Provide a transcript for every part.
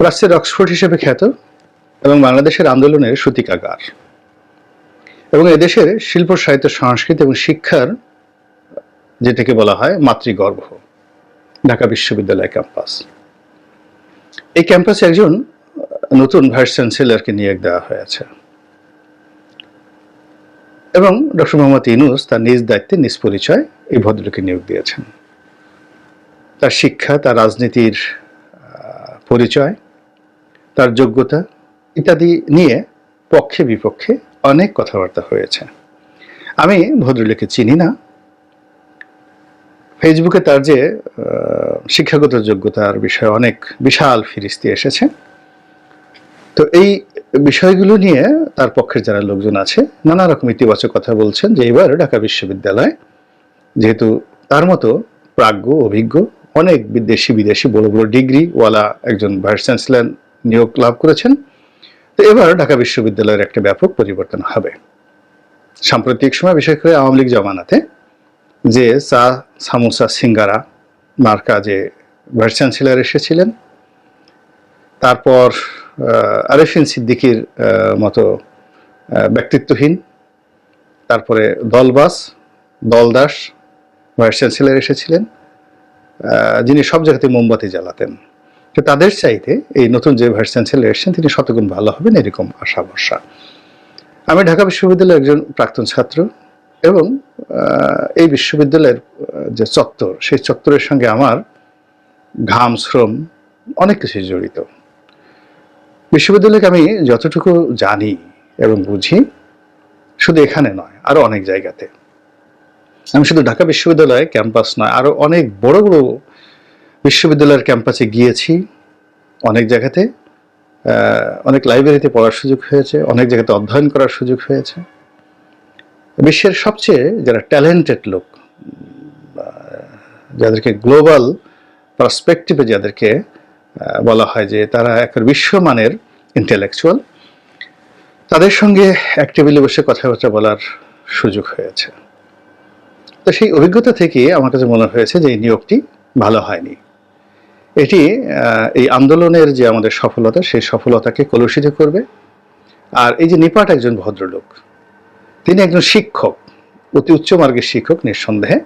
প্রাচ্যের অক্সফোর্ড হিসেবে খ্যাত এবং বাংলাদেশের আন্দোলনের সূতিকাগার। এবং এদেশের শিল্প, সাহিত্য, সংস্কৃতি এবং শিক্ষার, যেটাকে বলা হয় মাতৃগর্ভ, ঢাকা বিশ্ববিদ্যালয় ক্যাম্পাস। এই ক্যাম্পাসে একজন নতুন ভাইস চ্যান্সেলরকে নিয়োগ দেওয়া হয়েছে। এবং ডক্টর মোহাম্মদ ইনুস তার নিজ দায়িত্বে, নিজ পরিচয় এই ভদ্রলোকে নিয়োগ দিয়েছেন। তার শিক্ষা, তার রাজনীতির পরিচয় তার যোগ্যতা ইত্যাদি নিয়ে পক্ষে বিপক্ষে অনেক কথাবার্তা হয়েছে। আমি ভদ্রলোকে চিনি না। ফেসবুকে তার যে শিক্ষাগত যোগ্যতার বিষয়ে অনেক বিশাল ফিরিস্তি এসেছে। তো এই বিষয়গুলো নিয়ে তার পক্ষের যারা লোকজন আছে, নানা রকম ইতিবাচক কথা বলছেন যে এবার ঢাকা বিশ্ববিদ্যালয় যেহেতু তার মতো প্রাজ্ঞ, অভিজ্ঞ, অনেক বিদেশি বিদেশি বড় বড় ডিগ্রিওয়ালা একজন ভাইস চ্যান্সেলর নিয়োগ লাভ করেছেন। তো এবার ঢাকা বিশ্ববিদ্যালয়ের একটা ব্যাপক পরিবর্তন হবে। সাম্প্রতিক সময় বিশেষ করে আওয়ামী লীগ জমানাতে যে চা সামোসা সিঙ্গারা মার্কা যে ভাইস চ্যান্সেলর এসেছিলেন, তারপর আরেফিন সিদ্দিকির মতো ব্যক্তিত্বহীন, তারপরে দলবাস, দলদাস ভাইস চ্যান্সেলর এসেছিলেন যিনি সব জায়গাতে মোমবাতি জ্বালাতেন। তো তাদের চাইতে এই নতুন যে ভাইস চ্যান্সেলর এসেছেন, তিনি শতগুণ ভালো হবেন এরকম আশা ভরসা। আমি ঢাকা বিশ্ববিদ্যালয়ের একজন প্রাক্তন ছাত্র এবং এই বিশ্ববিদ্যালয়ের যে চত্বর, সেই চত্বরের সঙ্গে আমার ঘাম, শ্রম অনেক কিছু জড়িত। বিশ্ববিদ্যালয়কে আমি যতটুকু জানি এবং বুঝি, শুধু এখানে নয়, আরও অনেক জায়গাতে। আমি শুধু ঢাকা বিশ্ববিদ্যালয় ক্যাম্পাস নয়, আরও অনেক বড় বড় বিশ্ববিদ্যালয়ের ক্যাম্পাসে গিয়েছি অনেক জায়গাতে অনেক লাইব্রেরিতে পড়ার সুযোগ হয়েছে, অনেক জায়গাতে অধ্যয়ন করার সুযোগ হয়েছে। বিশ্বের সবচেয়ে যারা ট্যালেন্টেড লোক যাদেরকে গ্লোবাল পার্সপেক্টিভে যাদেরকে বলা হয় যে তারা এক বিশ্বমানের ইন্টেলেকচুয়াল তাদের সঙ্গে এক টেবিলে বসে কথাবার্তা বলার সুযোগ হয়েছে। তো সেই অভিজ্ঞতা থেকে আমার কাছে মনে হয়েছে যে এই নিয়োগটি ভালো হয়নি। এটি এই আন্দোলনের যে আমাদের সফলতা, সেই সফলতাকে কলুষিত করবে। আর এই যে নিপাট একজন ভদ্রলোক, তিনি একজন শিক্ষক, অতি উচ্চ মার্গের শিক্ষক নিঃসন্দেহে,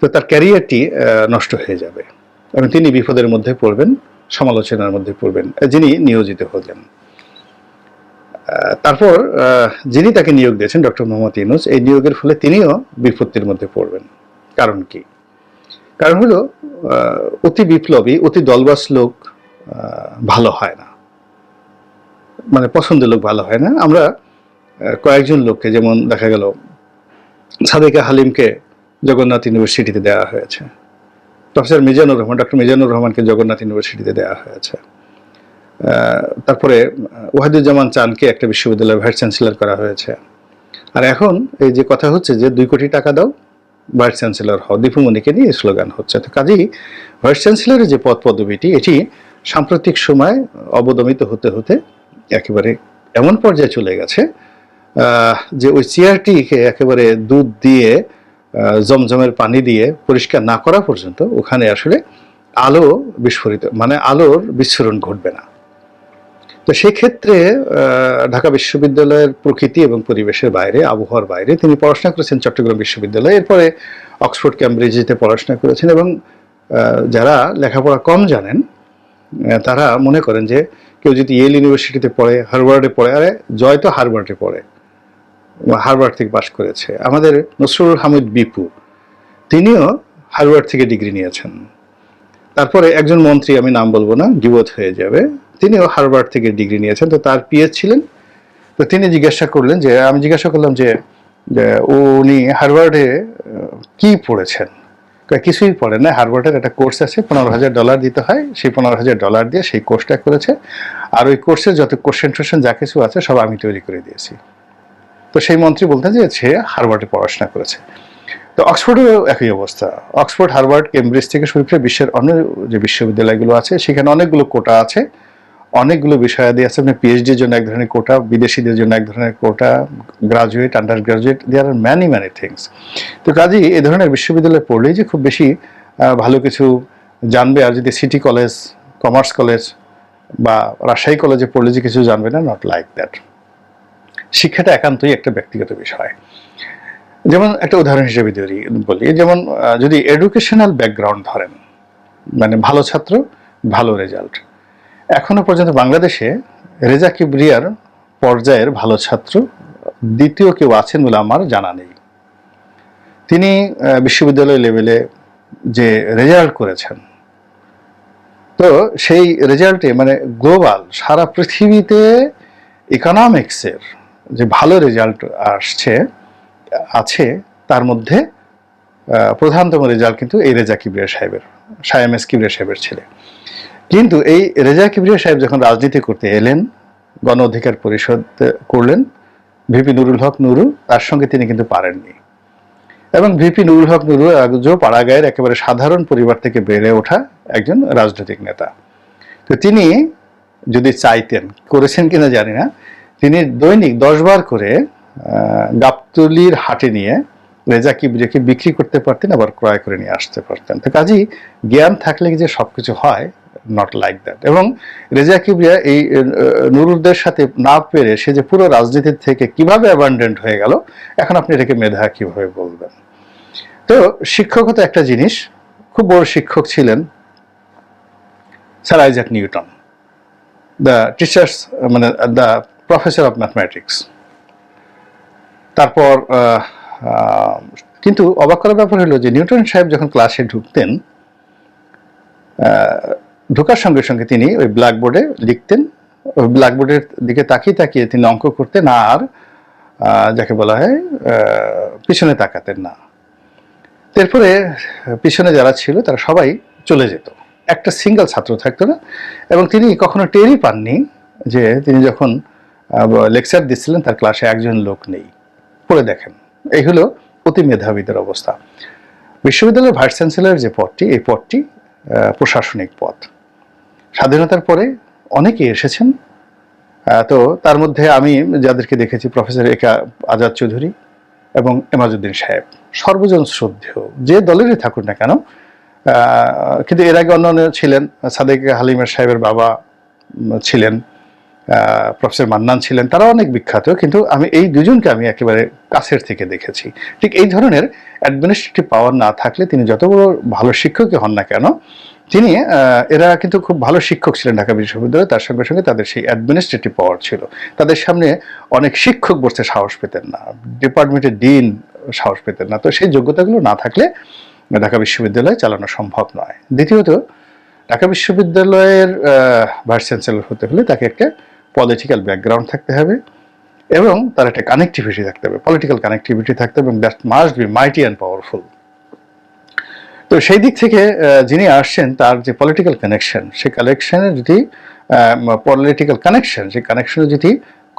তো তার ক্যারিয়ারটি নষ্ট হয়ে যাবে। এবং তিনি বিপদের মধ্যে পড়বেন, সমালোচনার মধ্যে পড়বেন, যিনি নিয়োজিত হলেন। তারপর যিনি তাকে নিয়োগ দিয়েছেন, ডক্টর মোহাম্মদ ইউনুস, এই নিয়োগের ফলে তিনিও বিপত্তির মধ্যে পড়বেন। কারণ কি? কারণ হলো অতি বিপ্লবী, অতি দলবাস লোক ভালো হয় না। মানে পছন্দের লোক ভালো হয় না। আমরা কয়েকজন লোককে, যেমন দেখা গেল, সাদেকা হালিমকে জগন্নাথ ইউনিভার্সিটিতে দেওয়া হয়েছে। প্রফেসর মিজানুর রহমান, ডক্টর মিজানুর রহমানকে জগন্নাথ ইউনিভার্সিটিতে দেওয়া হয়েছে। তারপরে ওয়াহিদুজ্জামান চানকে একটা বিশ্ববিদ্যালয়ের ভাইস চ্যান্সেলর করা হয়েছে। আর এখন এই যে কথা হচ্ছে যে, দুই কোটি টাকা দাও ভাইস চ্যান্সেলর হও দীপুমণিকে নিয়ে স্লোগান হচ্ছে। তো কাজেই ভাইস চ্যান্সেলরের যে পদ পদবিটি এটি সাম্প্রতিক সময় অবদমিত হতে হতে একেবারে এমন পর্যায়ে চলে গেছে যে ওই চেয়ারটিকে একেবারে দুধ দিয়ে জমজমের পানি দিয়ে পরিষ্কার না করা পর্যন্ত ওখানে আসলে আলো বিস্ফোরিত মানে আলোর বিস্ফোরণ ঘটবে না। তো সেক্ষেত্রে ঢাকা বিশ্ববিদ্যালয়ের প্রকৃতি এবং পরিবেশের বাইরে, আবহাওয়ার বাইরে তিনি পড়াশোনা করেছেন চট্টগ্রাম বিশ্ববিদ্যালয়ে। এরপরে অক্সফোর্ড ক্যামব্রিজেতে পড়াশোনা করেছেন এবং যারা লেখাপড়া কম জানেন তারা মনে করেন যে কেউ যদি ইয়েল ইউনিভার্সিটিতে পড়ে, হারভার্ডে পড়ে, আরে জয় তো হারভার্ডে পড়ে হারভার্ড থেকে পাশ করেছে। আমাদের নসরুল হামিদ বিপু, তিনিও হারভার্ড থেকে ডিগ্রি নিয়েছেন। তারপরে একজন মন্ত্রী, আমি নাম বলব না গিবোধ হয়ে যাবে তিনিও হারভার্ড থেকে ডিগ্রি নিয়েছেন তো তার পিএস ছিলেন। তো তিনি জিজ্ঞাসা করলেন যে আমি জিজ্ঞাসা করলাম যে উনি হারভার্ডে আহ, কি পড়েছেন? কিছুই পড়েন না হারভার্ডের একটা কোর্স আছে পনেরো হাজার ডলার দিতে হয় সেই পনেরো হাজার ডলার দিয়ে সেই কোর্সটা করেছে। আর ওই কোর্সের যত কোশ্চেন টোশ্চেন যা কিছু আছে সব আমি তৈরি করে দিয়েছি। তো সেই মন্ত্রী বলতেন যে সে হারভার্ডে পড়াশোনা করেছে। তো অক্সফোর্ডেও একই অবস্থা। অক্সফোর্ড হারভার্ড কেমব্রিজ থেকে শুরু করে বিশ্বের অন্য যে বিশ্ববিদ্যালয়গুলো আছে সেখানে অনেকগুলো কোটা আছে। অনেকগুলো বিষয়াদি আছে। আপনি পিএইচডির জন্য এক ধরনের কোটা বিদেশিদের জন্য এক ধরনের quota graduate undergraduate there are many many things তো কাজেই এ ধরনের বিশ্ববিদ্যালয়ে পড়লেই যে খুব বেশি ভালো কিছু জানবে। আর যদি সিটি কলেজ কমার্স কলেজ বা রাজশাহী কলেজে পড়লে যে কিছু জানবে না নট লাইক দ্যাট শিক্ষাটা একান্তই একটা ব্যক্তিগত বিষয়। যেমন একটা উদাহরণ হিসেবে ধরি বলি, যেমন যদি এডুকেশনাল ব্যাকগ্রাউন্ড ধরেন মানে ভালো ছাত্র, ভালো রেজাল্ট এখনও পর্যন্ত বাংলাদেশে রেজা কিবরিয়ার পর্যায়ের ভালো ছাত্র, দ্বিতীয় কেউ আছেন বলে আমার জানা নেই। তিনি বিশ্ববিদ্যালয় লেভেলে যে রেজাল্ট করেছেন, তো সেই রেজাল্টে মানে গ্লোবাল সারা পৃথিবীতে ইকোনমিক্সের যে ভালো রেজাল্ট আসছে, আছে, তার মধ্যে প্রধানতম রেজাল্ট কিন্তু এই রেজা কিবরিয়া সাহেবের সায়াম এস কিবরিয়া সাহেবের ছেলে। কিন্তু এই রেজা কিবরিয়া সাহেব যখন রাজনীতি করতে এলেন, গণ অধিকার পরিষদ করলেন, ভিপি নুরুল হক নুরু, তার সঙ্গে তিনি কিন্তু পারেননি। এবং ভিপি নুরুল হক নুরু একজন পাড়াগাঁয়ের একেবারে সাধারণ পরিবার থেকে বেড়ে ওঠা একজন রাজনৈতিক নেতা। তো তিনি যদি চাইতেন, করেছেন কিনা জানি না, তিনি দৈনিক দশ বার করে গাবতলির হাটে নিয়ে রেজা কিবরিয়াকে বিক্রি করতে পারতেন, আবার ক্রয় করে নিয়ে আসতে পারতেন। তো কাজেই জ্ঞান থাকলে যে সবকিছু হয় নট লাইক দ্যাট এবং রেজা কিবরিয়া এই নুরুলদের সাথে না পেরে সে যে পুরো রাজনীতির থেকে কীভাবে অ্যাবান্ডেন্ট হয়ে গেল, এখন আপনি এটাকে মেধা কীভাবে বলবেন। তো শিক্ষকতা একটা জিনিস, খুব বড় শিক্ষক ছিলেন sir Isaac Newton the teachers মানে দ্য প্রফেসর অফ ম্যাথমেটিক্স তারপর কিন্তু অবাক করার ব্যাপার হলো যে নিউটন সাহেব যখন ক্লাসে ঢুকতেন ঢোকার সঙ্গে সঙ্গে তিনি ওই ব্ল্যাকবোর্ডে লিখতেন, ওই ব্ল্যাকবোর্ডের দিকে তাকিয়ে তাকিয়ে তিনি অঙ্ক করতেন আর যাকে বলা হয় পিছনে তাকাতেন না। এরপরে পিছনে যারা ছিল তারা সবাই চলে যেত। একটা সিঙ্গেল ছাত্র থাকতো না এবং তিনি কখনো টেরই পাননি যে তিনি যখন লেকচার দিচ্ছিলেন তার ক্লাসে একজন লোক নেই। পড়ে দেখেন। এই হলো অতি মেধাবীদের অবস্থা। বিশ্ববিদ্যালয়ের ভাইস চ্যান্সেলর যে পদটি, এই পদটি প্রশাসনিক পদ স্বাধীনতার পরে অনেকে এসেছেন। তো তার মধ্যে আমি যাদেরকে দেখেছি, প্রফেসর একা আজাদ চৌধুরী এবং এমাজুদ্দিন সাহেব। সর্বজন শ্রদ্ধেয়, যে দলেরই থাকুন না কেন কিন্তু এর আগে অন্য ছিলেন সাদেক হালিমের সাহেবের বাবা ছিলেন। প্রফেসর মান্নান ছিলেন তারা অনেক বিখ্যাত, কিন্তু আমি এই দুজনকে আমি একেবারে কাছের থেকে দেখেছি। ঠিক এই ধরনের অ্যাডমিনিস্ট্রেটিভ পাওয়ার না থাকলে তিনি যত বড় ভালো শিক্ষকই হন না কেন, তিনি এরা কিন্তু খুব ভালো শিক্ষক ছিলেন ঢাকা বিশ্ববিদ্যালয়ে, তার সঙ্গে সঙ্গে তাদের সেই অ্যাডমিনিস্ট্রেটিভ পাওয়ার ছিল। তাদের সামনে অনেক শিক্ষক বসতে সাহস পেতেন না ডিপার্টমেন্টের ডিন সাহস পেতেন না, তো সেই যোগ্যতাগুলো না থাকলে ঢাকা বিশ্ববিদ্যালয় চালানো সম্ভব নয়। দ্বিতীয়ত, ঢাকা বিশ্ববিদ্যালয়ের ভাইস চ্যান্সেলর হতে হলে তাকে একটা পলিটিক্যাল ব্যাকগ্রাউন্ড থাকতে হবে এবং তার একটা কানেক্টিভিটি থাকতে হবে। পলিটিক্যাল কানেক্টিভিটি থাকতে হবে এবং that must be mighty and powerful তো সেই দিক থেকে যিনি আসছেন, তার যে পলিটিক্যাল কানেকশন সেই কানেকশনে যদি পলিটিক্যাল কানেকশন সেই কানেকশনে যদি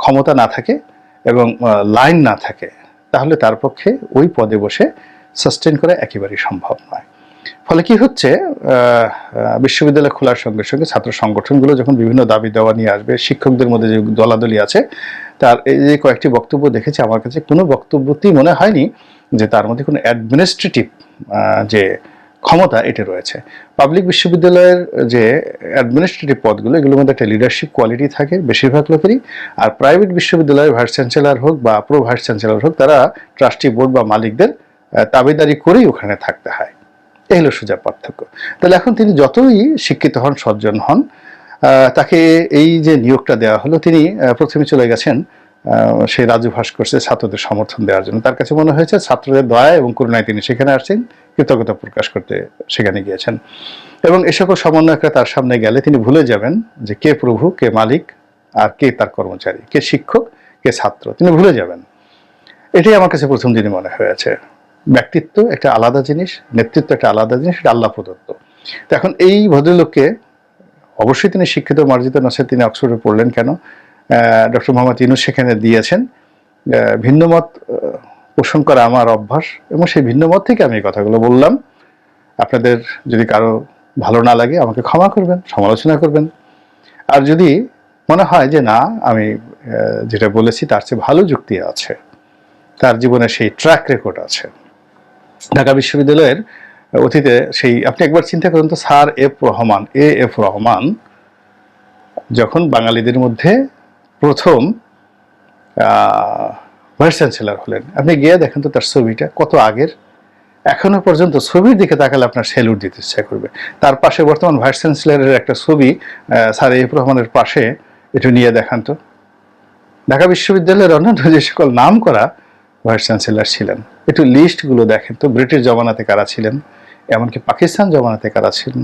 ক্ষমতা না থাকে এবং লাইন না থাকে, তাহলে তার পক্ষে ওই পদে বসে সাস্টেন করা একেবারেই সম্ভব নয়। ফলে কি হচ্ছে? বিশ্ববিদ্যালয় খোলার সঙ্গে সঙ্গে ছাত্র সংগঠনগুলো যখন বিভিন্ন দাবি দেওয়া নিয়ে আসবে, শিক্ষকদের মধ্যে যে দলাদলি আছে, তার এই যে কয়েকটি বক্তব্য দেখেছি, আমার কাছে কোনো বক্তব্যতেই মনে হয়নি যে তার মধ্যে কোনো অ্যাডমিনিস্ট্রেটিভ যে ক্ষমতা এটা রয়েছে। পাবলিক বিশ্ববিদ্যালয়ের যে অ্যাডমিনিস্ট্রেটিভ পদগুলো, এগুলোর মধ্যে একটা লিডারশিপ কোয়ালিটি থাকে বেশিরভাগ লোকেরই, আর প্রাইভেট বিশ্ববিদ্যালয়ের ভাইস চ্যান্সেলর হোক বা প্রো ভাইস চ্যান্সেলর হোক, তারা ট্রাস্টি বোর্ড বা মালিকদের তাবেদারি করেই ওখানে থাকতে হয়। এই হলো সোজা পার্থক্য। তাহলে এখন তিনি যতই শিক্ষিত হন, সজ্জন হন তাকে এই যে নিয়োগটা দেওয়া হলো, তিনি প্রথমে চলে গেছেন সেই রাজু ভাস্কর্যের ছাত্রদের সমর্থন দেওয়ার জন্য। তার কাছে মনে হয়েছে, ছাত্রদের দয়া এবং করুণায় তিনি সেখানে আসছেন, কৃতজ্ঞতা প্রকাশ করতে সেখানে গিয়েছেন। এবং এ সকল সমন্বয়করা তার সামনে গেলে তিনি ভুলে যাবেন যে কে প্রভু, কে মালিক, আর কে তার কর্মচারী, কে শিক্ষক, কে ছাত্র। তিনি ভুলে যাবেন। এটাই আমার কাছে প্রথম দিনই মনে হয়েছে। ব্যক্তিত্ব একটা আলাদা জিনিস, নেতৃত্ব একটা আলাদা জিনিস, এটা আল্লাহ প্রদত্ত। তো এখন এই ভদ্রলোককে অবশ্যই তিনি শিক্ষিত মার্জিত নসে তিনি অক্সফোর্ডে পড়লেন কেন? ডক্টর মোহাম্মদ ইনুস সেখানে দিয়েছেন ভিন্নমত পোষণ করা আমার অভ্যাস এবং সেই ভিন্ন মত থেকে আমি এই কথাগুলো বললাম। আপনাদের যদি কারও ভালো না লাগে আমাকে ক্ষমা করবেন, সমালোচনা করবেন। আর যদি মনে হয় যে না, আমি যেটা বলেছি তার চেয়ে ভালো যুক্তি আছে, তার জীবনে সেই ট্র্যাক রেকর্ড আছে। ঢাকা বিশ্ববিদ্যালয়ের অতীতে সেই, আপনি একবার চিন্তা করুন তো, sir F Rahman, A F Rahman যখন বাঙালিদের মধ্যে প্রথম ভাইস চ্যান্সেলর হলেন। আপনি গিয়ে দেখেন তো তার ছবিটা, কত আগের। এখনও পর্যন্ত ছবির দিকে তাকালে আপনার সেলুট দিতে ইচ্ছা করবে। তার পাশে বর্তমান ভাইস চ্যান্সেলরের একটা ছবি স্যার এফ রহমানের পাশে, একটু নিয়ে দেখান তো। ঢাকা বিশ্ববিদ্যালয়ের অন্যান্য যে সকল নাম করা ভাইস চ্যান্সেলর ছিলেন। একটু লিস্টগুলো দেখেন তো, ব্রিটিশ জমানাতে কারা ছিলেন? এমনকি পাকিস্তান জমানাতে কারা ছিলেন?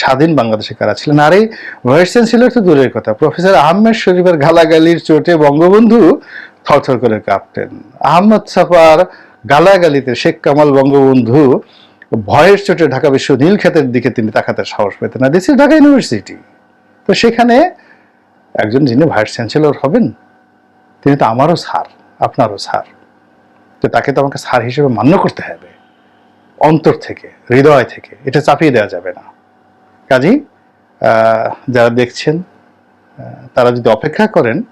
স্বাধীন বাংলাদেশে কারা ছিলেন? আর এই ভাইস চ্যান্সেলর তো দূরের কথা। প্রফেসর আহমেদ শরীফের গালাগালির চোটে বঙ্গবন্ধু থরথর করে কাঁপতেন। আহমদ সাফার গালাগালিতে শেখ কামাল বঙ্গবন্ধু ভয়ের চোটে ঢাকা বিশ্ব নীলক্ষেতের দিকে তিনি তাকাতে সাহস পেতেন। না দিস ইজ ঢাকা ইউনিভার্সিটি তো সেখানে একজন যিনি ভাইস চ্যান্সেলর হবেন, তিনি তো আমারও স্যার, আপনারও স্যার। তো তাকে তো আমাকে সার হিসেবে মান্য করতে হবে। অন্তর থেকে হৃদয় থেকে। এটা চাপিয়ে দেওয়া যাবে না। কাজী আহ, যারা দেখছেন তারা যদি অপেক্ষা করেন